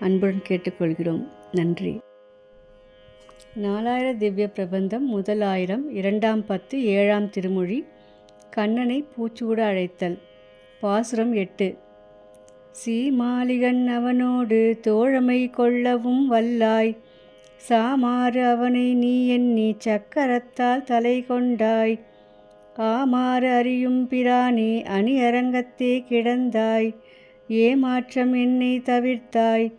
அன்புடன் கேட்டுக்கொள்கிறோம். நன்றி. நாலாயிர திவ்ய பிரபந்தம் முதலாயிரம் இரண்டாம் பத்து ஏழாம் திருமொழி. கண்ணனை பூச்சூட அழைத்தல். பாசுரம் எட்டு. சீமாலிகன் அவனோடு தோழமை கொள்ளவும் வல்லாய். சாமாறு அவனை நீ எண்ணி சக்கரத்தால் தலை கொண்டாய். ஆமாறு அறியும் பிரானே அணி அரங்கத்தே கிடந்தாய். ஏமாற்றம் என்னை தவிர்த்தாய்.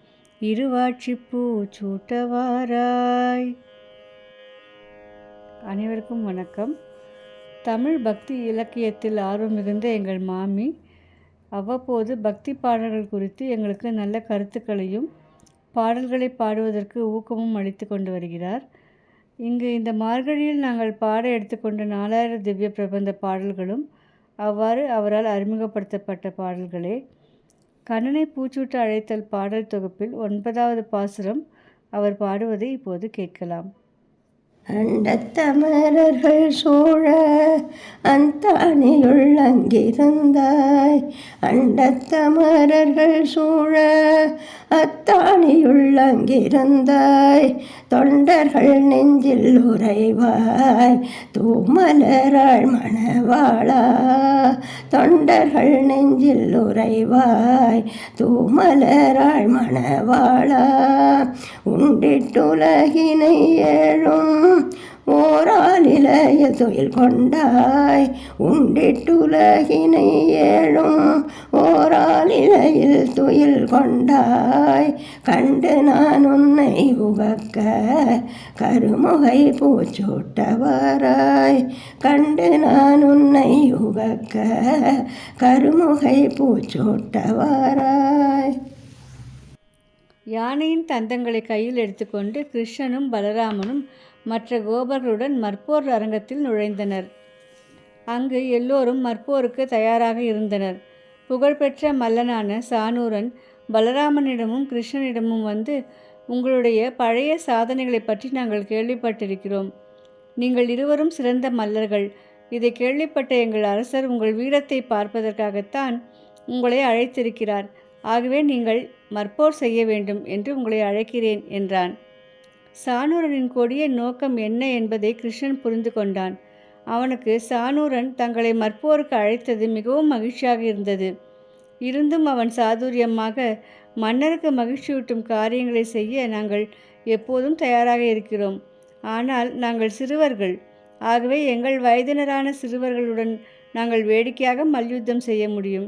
இருவாட்சிப்பூ சூட்டவாராய். அனைவருக்கும் வணக்கம். தமிழ் பக்தி இலக்கியத்தில் ஆர்வம் மிகுந்த எங்கள் மாமி அவ்வப்போது பக்தி பாடல்கள் குறித்து எங்களுக்கு நல்ல கருத்துக்களையும் பாடல்களை பாடுவதற்கு ஊக்கமும் அளித்து கொண்டு வருகிறார். இங்கு இந்த மார்கழியில் நாங்கள் பாட எடுத்துக்கொண்ட நாலாயிரம் திவ்ய பிரபந்த பாடல்களும் அவ்வாறு அவரால் அறிமுகப்படுத்தப்பட்ட பாடல்களே. கண்ணனை பூச்சூட்டு அழைத்தல் பாடல் தொகுப்பில் ஒன்பதாவது பாசுரம் அவர் பாடுவதை இப்போது கேட்கலாம். அண்டத்தமரர்கள் சூழ அந்தானியுள் அங்கிருந்தாய். அண்டத்தமரர்கள் சூழ அத்தானியுள் அங்கிருந்தாய். தொண்டர்கள் நெஞ்சில் உறைவாய் தூமலராள் மணவாளா. தொண்டர்கள் நெஞ்சில் உறைவாய் தூமலராள் மணவாளா. உண்டிட்டுலகினை ஏழும் ஓராலிலைய துயில் கொண்டாய் உண்டிட்டுலகினை ஏழும் ஓராலிலையில் துயில் கொண்டாய். கண்டு நான் உன்னை உகக்க கருமுகை பூச்சூட்டவராய். கண்டு நான் உன்னை உகக்க கருமுகை பூச்சூட்டவராய். யானையின் தந்தங்களை கையில் எடுத்துக்கொண்டு கிருஷ்ணனும் பலராமனும் மற்ற கோபர்களுடன் மற்போர் அரங்கத்தில் நுழைந்தனர். அங்கு எல்லோரும் மற்போருக்கு தயாராக இருந்தனர். புகழ்பெற்ற மல்லனான சானூரன் பலராமனிடமும் கிருஷ்ணனிடமும் வந்து உங்களுடைய பழைய சாதனைகளை பற்றி நாங்கள் கேள்விப்பட்டிருக்கிறோம். நீங்கள் இருவரும் சிறந்த மல்லர்கள். இதை கேள்விப்பட்ட எங்கள் அரசர் உங்கள் வீரத்தை பார்ப்பதற்காகத்தான் உங்களை அழைத்திருக்கிறார். ஆகவே நீங்கள் மற்போர் செய்ய வேண்டும் என்று உங்களை அழைக்கிறேன் என்றான். சானூரனின் கொடிய நோக்கம் என்ன என்பதை கிருஷ்ணன் புரிந்து கொண்டான். அவனுக்கு சானூரன் தங்களை மற்போருக்கு அழைத்தது மிகவும் மகிழ்ச்சியாக இருந்தது. இருந்தும் அவன் சாதுரியமாக மன்னருக்கு மகிழ்ச்சியூட்டும் காரியங்களை செய்ய நாங்கள் எப்போதும் தயாராக இருக்கிறோம். ஆனால் நாங்கள் சிறுவர்கள். ஆகவே எங்கள் வயதினரான சிறுவர்களுடன் நாங்கள் வேடிக்கையாக மல்யுத்தம் செய்ய முடியும்.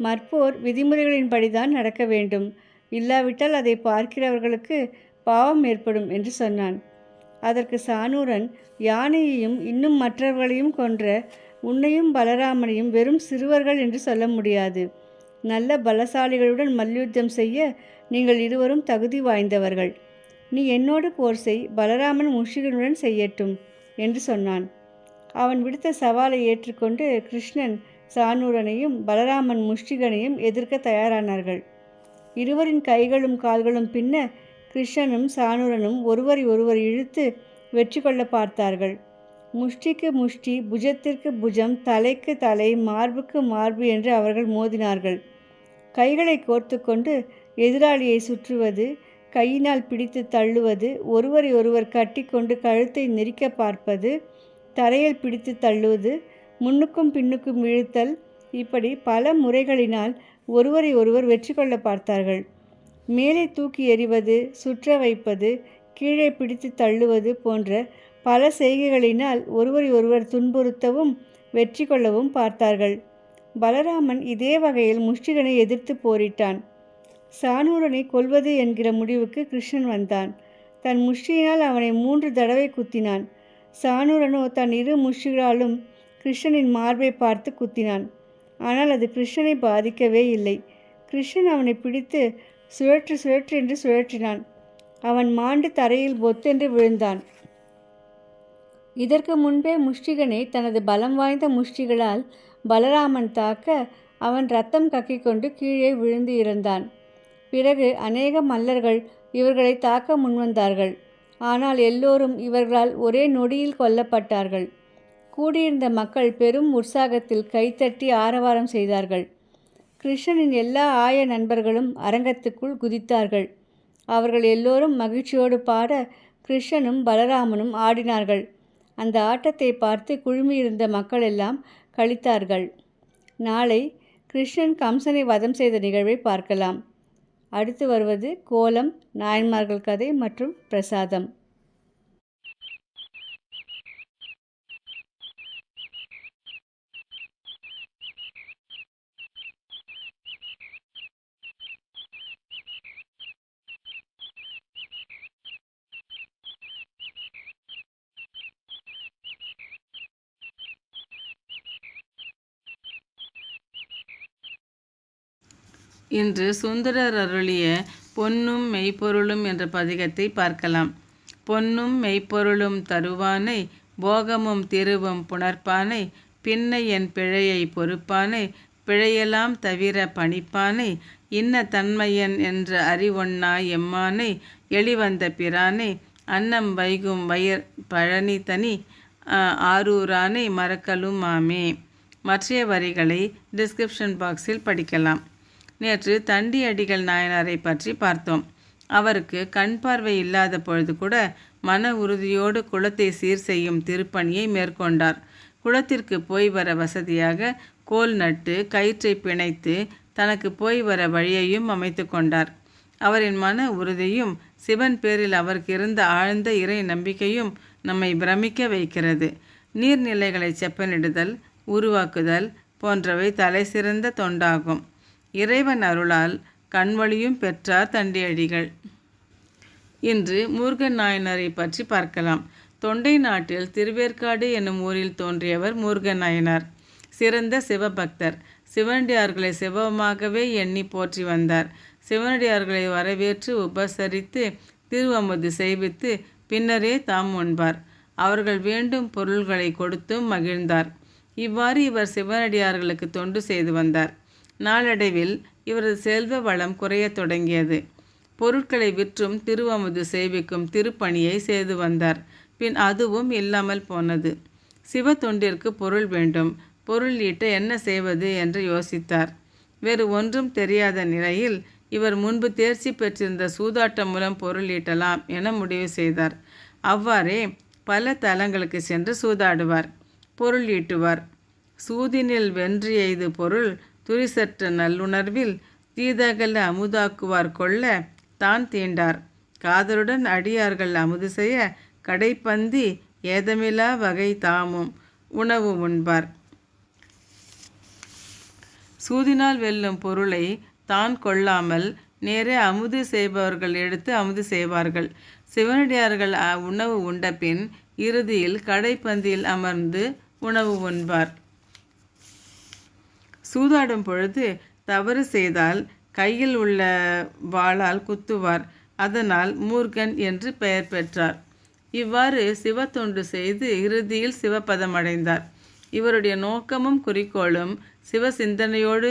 மற்போர் விதிமுறைகளின்படிதான் நடக்க வேண்டும். இல்லாவிட்டால் அதை பார்க்கிறவர்களுக்கு பாவம் ஏற்படும் என்று சொன்னான். அதற்கு சானூரன் யானையையும் இன்னும் மற்றவர்களையும் கொன்ற உன்னையும் பலராமனையும் வெறும் சிறுவர்கள் என்று சொல்ல முடியாது. நல்ல பலசாலிகளுடன் மல்யுத்தம் செய்ய நீங்கள் இருவரும் தகுதி வாய்ந்தவர்கள். நீ என்னோடு போர் செய் பலராமன் முஷிகனுடன் செய்யட்டும் என்று சொன்னான். அவன் விடுத்த சவாலை ஏற்றுக்கொண்டு கிருஷ்ணன் சானூரனையும் பலராமன் முஷ்டிகனையும் எதிர்க்க தயாரானார்கள். இருவரின் கைகளும் கால்களும் பின்ன கிருஷ்ணனும் சானூரனும் ஒருவரை ஒருவர் இழுத்து வெற்றி கொள்ள பார்த்தார்கள். முஷ்டிக்கு முஷ்டி புஜத்திற்கு புஜம் தலைக்கு தலை மார்புக்கு மார்பு என்று அவர்கள் மோதினார்கள். கைகளை கோர்த்து கொண்டு எதிராளியை சுற்றுவது கையினால் பிடித்து தள்ளுவது ஒருவரை ஒருவர் கட்டிக்கொண்டு கழுத்தை நெரிக்க பார்ப்பது தரையில் பிடித்து தள்ளுவது முன்னுக்கும் பின்னுக்கும் இழுத்தல் இப்படி பல முறைகளினால் ஒருவரை ஒருவர் வெற்றி கொள்ள பார்த்தார்கள். மேலே தூக்கி எறிவது சுற்ற வைப்பது கீழே பிடித்து தள்ளுவது போன்ற பல செய்கைகளினால் ஒருவரை ஒருவர் துன்புறுத்தவும் வெற்றி கொள்ளவும் பார்த்தார்கள். பலராமன் இதே வகையில் முஷ்டிகனை எதிர்த்து போரிட்டான். சானூரனை கொல்வது என்கிற முடிவுக்கு கிருஷ்ணன் வந்தான். தன் முஷ்டியினால் அவனை மூன்று தடவை குத்தினான். சானூரனோ தன் இரு முஷ்டிகளாலும் கிருஷ்ணனின் மார்பை பார்த்து குத்தினான். ஆனால் அது கிருஷ்ணனை பாதிக்கவே இல்லை. கிருஷ்ணன் அவனை பிடித்து சுழற்று சுழற்று என்று சுழற்றினான். அவன் மாண்டு தரையில் பொத்தென்று விழுந்தான். இதற்கு முன்பே முஷ்டிகனை தனது பலம் வாய்ந்த முஷ்டிகளால் பலராமன் தாக்க அவன் ரத்தம் கக்கிக்கொண்டு கீழே விழுந்து இருந்தான் பிறகு அநேக மல்லர்கள் இவர்களை தாக்க முன்வந்தார்கள். ஆனால் எல்லோரும் இவர்களால் ஒரே நொடியில் கொல்லப்பட்டார்கள். கூடியிருந்த மக்கள் பெரும் உற்சாகத்தில் கைத்தட்டி ஆரவாரம் செய்தார்கள். கிருஷ்ணனின் எல்லா ஆய நண்பர்களும் அரங்கத்துக்குள் குதித்தார்கள். அவர்கள் எல்லோரும் மகிழ்ச்சியோடு பாட கிருஷ்ணனும் பலராமனும் ஆடினார்கள். அந்த ஆட்டத்தை பார்த்து குழுமியிருந்த மக்கள் எல்லாம் கழித்தார்கள் நாளை கிருஷ்ணன் கம்சனை வதம் செய்த நிகழ்வை பார்க்கலாம். அடுத்து வருவது கோலம் நாயன்மார்கள் கதை மற்றும் பிரசாதம். இன்று சுந்தரர் அருளிய பொன்னும் மெய்ப்பொருளும் என்ற பதிகத்தை பார்க்கலாம். பொன்னும் மெய்ப்பொருளும் தருவானை போகமும் திருவும் புணர்ப்பானை பின்னை என் பிழையை பொறுப்பானை பிழையெல்லாம் தவிர பணிப்பானை இன்ன தன்மையன் என்ற அறிவொன்னா எம்மானை எளிவந்த பிரானை அன்னம் வைகும் வயர் பழனி தனி ஆரூரானை மறக்கலும் ஆமே மற்றைய வரிகளை டிஸ்கிரிப்ஷன் பாக்ஸில் படிக்கலாம். நேற்று தண்டி அடிகள் நாயனாரை பற்றி பார்த்தோம். அவருக்கு கண் பார்வை இல்லாத பொழுது கூட மன உறுதியோடு குளத்தை சீர் செய்யும் திருப்பணியை மேற்கொண்டார். குளத்திற்கு போய் வர வசதியாக கோல் நட்டு கயிற்றை பிணைத்து தனக்கு போய் வர வழியையும் அமைத்து கொண்டார். அவரின் மன உறுதியும் சிவன் பேரில் அவருக்கு இருந்த ஆழ்ந்த இறை நம்பிக்கையும் நம்மை பிரமிக்க வைக்கிறது. நீர்நிலைகளை செப்பனிடுதல் உருவாக்குதல் போன்றவை தலை சிறந்த தொண்டாகும். இறைவன் அருளால் கண்வழியும் பெற்றார் தண்டியடிகள். இன்று முருகன் நாயனரை பற்றி பார்க்கலாம். தொண்டை நாட்டில் திருவேற்காடு என்னும் ஊரில் தோன்றியவர் முருகன் நாயனார். சிறந்த சிவபக்தர். சிவனடியார்களை சிவமாகவே எண்ணி போற்றி வந்தார். சிவனடியார்களை வரவேற்று உபசரித்து திருவமுது செய்வித்து பின்னரே தாம் உண்பார் அவர்கள் வேண்டும் பொருள்களை கொடுத்தும் மகிழ்ந்தார். இவ்வாறு இவர் சிவனடியார்களுக்கு தொண்டு செய்து வந்தார். நாளடைவில் இவரது செல்வ வளம் குறையத் தொடங்கியது. பொருட்களை விற்றும் திருவமுது சேவிக்கும் திருப்பணியை செய்து வந்தார். பின் அதுவும் இல்லாமல் போனது. சிவ தொண்டிற்கு பொருள் வேண்டும். பொருள் ஈட்ட என்ன செய்வது என்று யோசித்தார். வேறு ஒன்றும் தெரியாத நிலையில் இவர் முன்பு தேர்ச்சி பெற்றிருந்த சூதாட்டம் மூலம் பொருள் ஈட்டலாம் என முடிவு செய்தார். அவ்வாறே பல தலங்களுக்கு சென்று சூதாடுவார். பொருள் ஈட்டுவார். சூதினில் வென்று எய்து பொருள் துரிசற்ற நல்லுணர்வில் தீதகல அமுதாக்குவார் கொள்ள தான் தீண்டார். காதலுடன் அடியார்கள் அமுது செய்ய கடைப்பந்தி ஏதமில்லா வகை தாமும் உணவு உண்பார். சூதினால் வெல்லும் பொருளை தான் கொள்ளாமல் நேரே அமுது செய்பவர்கள் எடுத்து அமுது செய்வார்கள். சிவனடியார்கள் அ- உணவு உண்ட பின் இறுதியில் கடைப்பந்தியில் அமர்ந்து உணவு உண்பார். சூதாடும் பொழுது தவறு செய்தால் கையில் உள்ள வாளால் குத்துவார். அதனால் மூர்கன் என்று பெயர் பெற்றார். இவ்வாறு சிவத்தொண்டு செய்து இறுதியில் சிவபதம் அடைந்தார் இவருடைய நோக்கமும் குறிக்கோளும் சிவ சிந்தனையோடு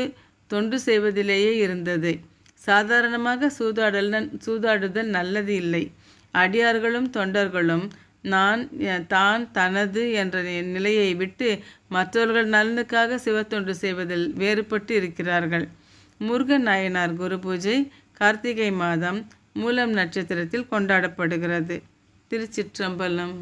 தொண்டு செய்வதிலேயே இருந்தது. சாதாரணமாக சூதாடல் சூதாடுதல் நல்லது இல்லை அடியார்களும் தொண்டர்களும் நான் தான் தனது என்ற நிலையை விட்டு மற்றவர்கள் நலனுக்காக சிவத்தொண்டு செய்வதில் வேறுபட்டு இருக்கிறார்கள். முருகன் நாயனார் குரு பூஜை கார்த்திகை மாதம் மூலம் நட்சத்திரத்தில் கொண்டாடப்படுகிறது. திருச்சிற்றம்பலம்.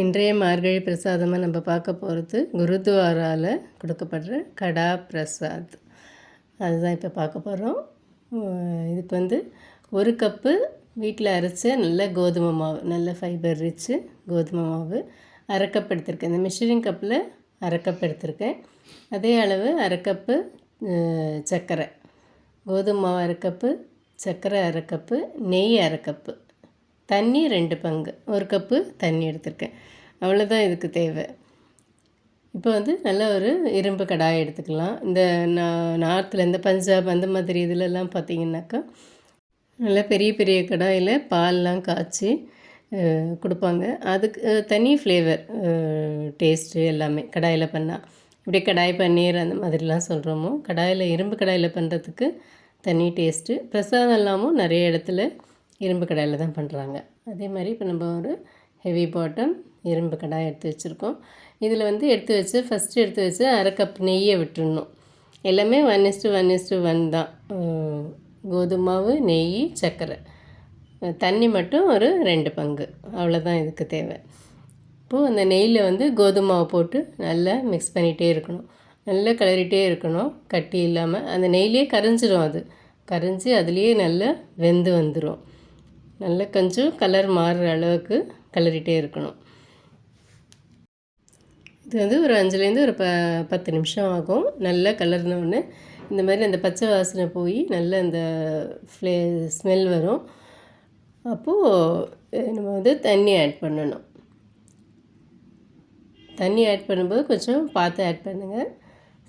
இன்றைய மார்கழி பிரசாதமாக நம்ம பார்க்க போகிறது குருத்வாராவில் கொடுக்கப்படுற கடா பிரசாத். அதுதான் இப்போ பார்க்க போகிறோம் இதுக்கு வந்து ஒரு கப்பு வீட்டில் அரைச்ச நல்ல கோதுமை மாவு நல்ல ஃபைபர் ரிச்சு கோதுமை மாவு அரை கப் எடுத்திருக்கேன். இந்த மிஷரிங் கப்பில் அரை கப் எடுத்திருக்கேன். அதே அளவு அரை கப்பு சர்க்கரை. கோதுமை மாவு அரை கப்பு சர்க்கரை அரை கப்பு நெய் அரை கப்பு தண்ணி ரெண்டு பங்கு. ஒரு கப்பு தண்ணி எடுத்திருக்கேன். அவ்வளோதான் இதுக்கு தேவை. இப்போ வந்து நல்ல ஒரு இரும்பு கடாய் எடுத்துக்கலாம். இந்த நார்த்தில் இந்த பஞ்சாப் அந்த மாதிரி இதிலெல்லாம் பார்த்தீங்கன்னாக்கா நல்லா பெரிய பெரிய கடாயில் பால்லாம் காய்ச்சி கொடுப்பாங்க. அதுக்கு தனி ஃப்ளேவர் டேஸ்ட்டு எல்லாமே கடாயில் பண்ணால் இப்படி கடாய் பன்னீர் அந்த மாதிரிலாம் சொல்கிறோமோ கடாயில் இரும்பு கடாயில் பண்ணுறதுக்கு தனி டேஸ்ட்டு பிரசாதம் எல்லாமும் நிறைய இடத்துல இரும்பு கடாயில் தான் பண்ணுறாங்க அதே மாதிரி இப்போ நம்ம ஒரு ஹெவி பாட்டம் இரும்பு கடாய் எடுத்து வச்சுருக்கோம். இதில் வந்து எடுத்து வச்சு ஃபஸ்ட்டு எடுத்து வச்சு அரை கப் நெய்யை விட்டுடணும். எல்லாமே one is to one is to one தான். கோதுமாவு கோதுமை மாவு நெய் சர்க்கரை. தண்ணி மட்டும் ஒரு ரெண்டு பங்கு. அவ்வளோதான் இதுக்கு தேவை. இப்போது அந்த நெய்யில் வந்து கோதுமை மாவு போட்டு நல்லா மிக்ஸ் பண்ணிகிட்டே இருக்கணும். நல்லா கிளறிட்டே இருக்கணும். கட்டி இல்லாமல் அந்த நெய்லேயே கரைஞ்சிரும் அது. கரைஞ்சி அதுலேயே நல்லா வெந்து வந்துடும் நல்லா கொஞ்சம் கலர் மாறுற அளவுக்கு கிளறிட்டே இருக்கணும். இது வந்து ஒரு அஞ்சுலேருந்து ஒரு ப பத்து நிமிஷம் ஆகும். நல்லா கலர்னோடனே இந்த மாதிரி அந்த பச்சை வாசனை போய் நல்ல அந்த ஃப்ளே ஸ்மெல் வரும். அப்போது நம்ம வந்து தண்ணி ஆட் பண்ணணும். தண்ணி ஆட் பண்ணும்போது கொஞ்சம் பார்த்து ஆட் பண்ணுங்கள்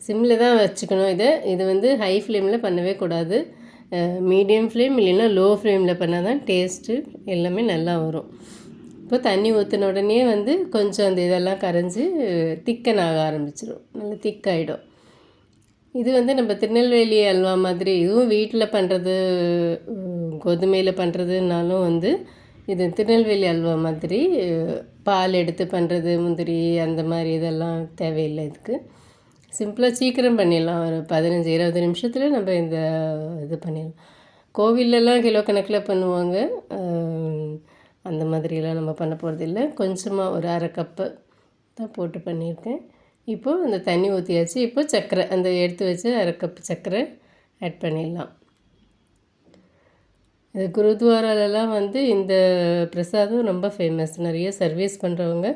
சிம்மில் தான் வச்சுக்கணும் இதை. இது வந்து ஹை ஃப்ளேமில் பண்ணவே கூடாது. மீடியம் ஃப்ளேம் இல்லைன்னா லோ ஃப்ளேமில் பண்ணால் தான் டேஸ்ட்டு எல்லாமே நல்லா வரும். இப்போ தண்ணி ஊற்றின உடனே வந்து கொஞ்சம் அந்த இதெல்லாம் கரைஞ்சி திக்கன் ஆக ஆரம்பிச்சிடும் நல்லா திக்காயிடும். இது வந்து நம்ம திருநெல்வேலி அல்வா மாதிரி இதுவும் வீட்டில் பண்ணுறது கோதுமையில் பண்ணுறதுனாலும் வந்து இது திருநெல்வேலி அல்வா மாதிரி பால் எடுத்து பண்ணுறது முந்திரி அந்த மாதிரி இதெல்லாம் தேவையில்லை இதுக்கு. சிம்பிளாக சீக்கிரம் பண்ணிடலாம். ஒரு பதினஞ்சு இருபது நிமிஷத்தில் நம்ம இந்த இது பண்ணிடலாம். கோவிலெலாம் கிலோ கணக்கில் பண்ணுவாங்க. அந்த மாதிரியெல்லாம் நம்ம பண்ண போகிறதில்ல கொஞ்சமாக ஒரு அரை கப்பு தான் போட்டு பண்ணியிருக்கேன். இப்போது அந்த தண்ணி ஊற்றியாச்சு இப்போ சர்க்கரை அந்த எடுத்து வச்சு அரை கப் சர்க்கரை ஆட் பண்ணிடலாம். இது குருத்வாராலலாம் வந்து இந்த பிரசாதம் ரொம்ப ஃபேமஸ் நிறைய சர்வீஸ் பண்ணுறவங்க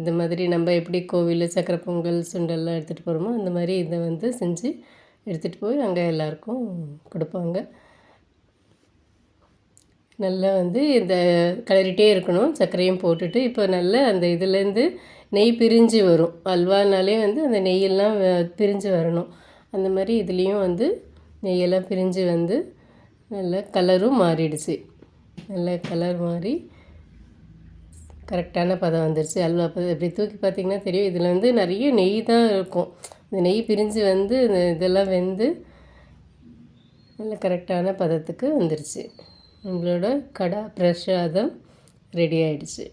இந்த மாதிரி நம்ம எப்படி கோவிலில் சக்கரை பொங்கல் சுண்டல்லாம் எடுத்துகிட்டு போகிறோமோ அந்த மாதிரி இதை வந்து செஞ்சு எடுத்துகிட்டு போய் அங்கே எல்லாருக்கும் கொடுப்பாங்க. நல்லா வந்து இந்த கிளறிட்டே இருக்கணும். சர்க்கரையும் போட்டுட்டு இப்போ நல்லா அந்த இதுலேருந்து நெய் பிரிஞ்சு வரும். அல்வானாலே வந்து அந்த நெய்யெல்லாம் வ- பிரிஞ்சு வரணும். அந்த மாதிரி இதுலேயும் வந்து நெய்யெல்லாம் பிரிஞ்சு வந்து நல்லா கலரும் மாறிடுச்சு. நல்ல கலர் மாறி கரெக்டான பதம் வந்துருச்சு. அல்வா பதம் இப்படி தூக்கி பார்த்தீங்கன்னா தெரியும். இதில் வந்து நிறைய நெய் தான் இருக்கும். இந்த நெய் பிரிஞ்சு வந்து இந்த இதெல்லாம் வெந்து நல்ல கரெக்டான பதத்துக்கு வந்துருச்சு. நம்மளோட கடா பிரசாதம் ரெடி ஆயிடுச்சு.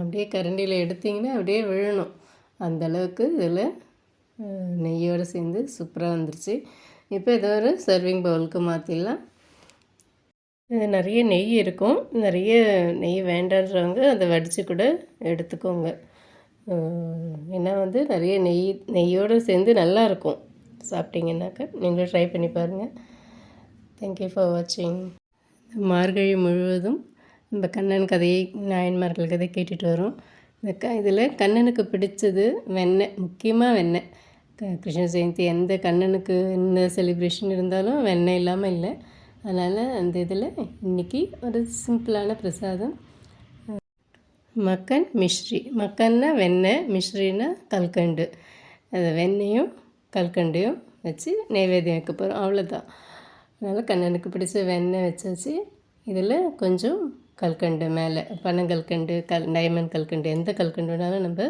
அப்படியே கரண்டியில் எடுத்தீங்கன்னா அப்படியே விழணும். அந்தளவுக்கு இதில் நெய்யோடு சேர்ந்து சூப்பராக வந்துருச்சு. இப்போ இதை ஒரு சர்விங் பவுலுக்கு மாற்றிடலாம் இது நிறைய நெய் இருக்கும். நிறைய நெய் வேண்டான்றவங்க அதை வடித்து கூட எடுத்துக்கோங்க. ஏன்னா வந்து நிறைய நெய் நெய்யோடு சேர்ந்து நல்லா இருக்கும். நீங்களும் ட்ரை பண்ணி பாருங்கள் தேங்க்யூ ஃபார் வாட்சிங் மார்கழி முழுவதும் நம்ம கண்ணன் கதையை நாயன்மார்கள் கதை கேட்டுட்டு வரோம். இந்த க இதில் கண்ணனுக்கு பிடிச்சது வெண்ணெய் முக்கியமாக வெண்ணெய். க- கிருஷ்ண ஜெயந்தி எந்த கண்ணனுக்கு என்ன செலிப்ரேஷன் இருந்தாலும் வெண்ணெய் இல்லாமல் இல்லை. அதனால் அந்த இதில் இன்றைக்கி ஒரு சிம்பிளான பிரசாதம். மக்கன் மிஸ்ரி. மக்கன்னா வெண்ணெய் மிஸ்ரின்னா கல்கண்டு. அந்த வெண்ணையும் கல்கண்டையும் வச்சு நைவேத்தியம் வைக்க போகிறோம் அவ்வளோதான் அதனால் கண்ணனுக்கு பிடிச்ச வெண்ணெய் வச்சாச்சு. இதில் கொஞ்சம் கல்கண்டு மேலே பனங்கல்கண்டு கல் டைமண்ட் கல்கண்டு எந்த கல்கண்டு வேணாலும் நம்ம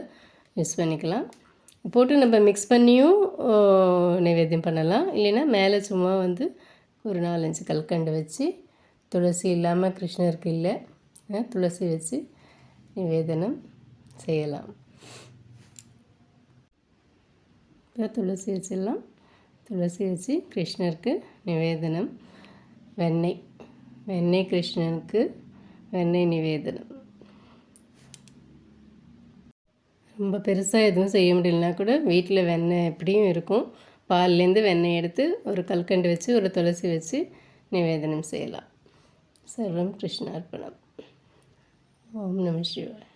யூஸ் பண்ணிக்கலாம். போட்டு நம்ம மிக்ஸ் பண்ணியும் நைவேத்தியம் பண்ணலாம். இல்லைன்னா மேலே சும்மா வந்து ஒரு நாலஞ்சு கல்கண்டு வச்சு துளசி இல்லாமல் கிருஷ்ணருக்கு இல்லை துளசி வச்சு நிவேதனம் செய்யலாம். இப்போ துளசி வச்சிடலாம். துளசி வச்சு கிருஷ்ணருக்கு நிவேதனம் வெண்ணெய் வெண்ணெய் கிருஷ்ணனுக்கு வெண்ணெய் நிவேதனம். ரொம்ப பெருசாக எதுவும் செய்ய முடியலனா கூட வீட்டில் வெண்ணெய் எப்படியும் இருக்கும். பால்லேருந்து வெண்ணெய் எடுத்து ஒரு கல்கண்டு வச்சு ஒரு துளசி வச்சு நிவேதனம் செய்யலாம். சர்வம் கிருஷ்ணார்ப்பணம் ஓம் நம சிவாய்.